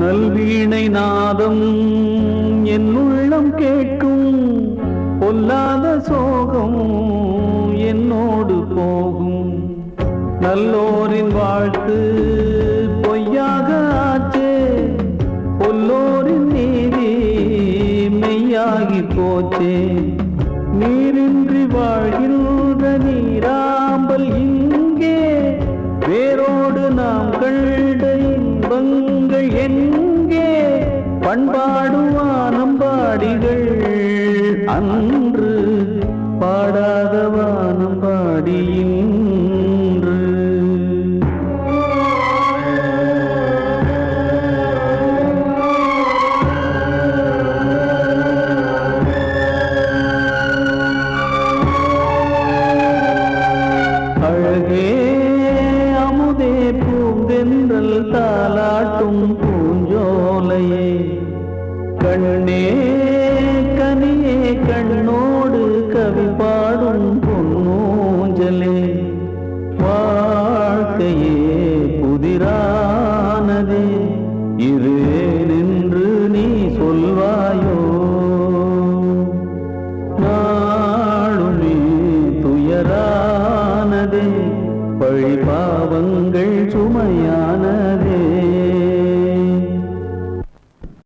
நல்வீணை நாதம் என் உள்ளம் கேட்கும் பொல்லாத சோகம் என்னோடு போகும். நல்லோரின் வாழ்த்து பொய்யாக ஆச்சே பொல்லோரின் நீதி மெய்யாகி போச்சே. நீரின்றி வாழ்கின்ற பண்பாடுவானம்பாடிகள் அன்று பாடாத வானம்பாடி கண்ணே கனியே கண்ணோடு கவி பாடும் பொன்னூஞ்சலே. வாழ்க்கையே புதிரானதே இது நின்று நீ சொல்வாயோ? நாளுமே துயரானதே பழி பாவங்கள் சுமையானதே.